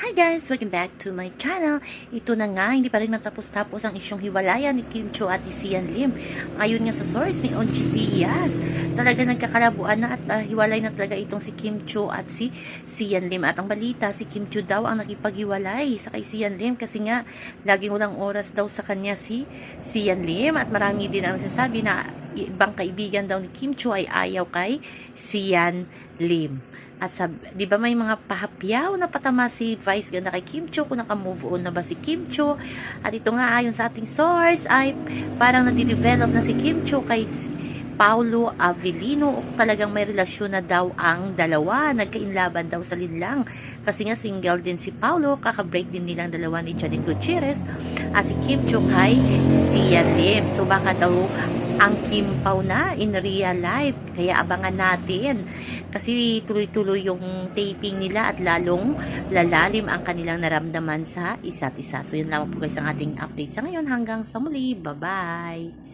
Hi guys! Welcome back to my channel. Ito na nga, hindi pa rin matapos-tapos ang isyong hiwalayan ni Kim Cho at ni Sian Lim. Ngayon nga sa source ni Onchi Diaz, talaga nagkakalabuan na at ah, hiwalay na talaga itong si Kim Cho at si Sian Lim. At ang balita, si Kim Cho daw ang nakipaghiwalay sa kay Sian Lim kasi nga laging walang oras daw sa kanya si Sian Lim at marami din ang nasasabi na ibang kaibigan daw ni Kim Cho ay ayaw kay Sian Lim. At sab, di ba may mga pahapyaw na patama si Vice ganda kay Kim Cho kung naka-move on na ba si Kim Cho. At ito nga ayon sa ating source ay parang nadidevelop na si Kim Cho kay Paulo Avellino o talagang may relasyon na daw ang dalawa. Nagkainlaban daw sa linlang. Kasi nga single din si Paulo, kakabreak din nilang dalawa ni Janine Gutierrez at si Kim Cho kay Sia Lim. So baka daw ang Kim Pao na in real life. Kaya abangan natin. Kasi tuloy-tuloy yung taping nila at lalong lalalim ang kanilang naramdaman sa isa't isa. So yun lamang po guys ang ating update sa ngayon. Hanggang sa muli. Bye-bye!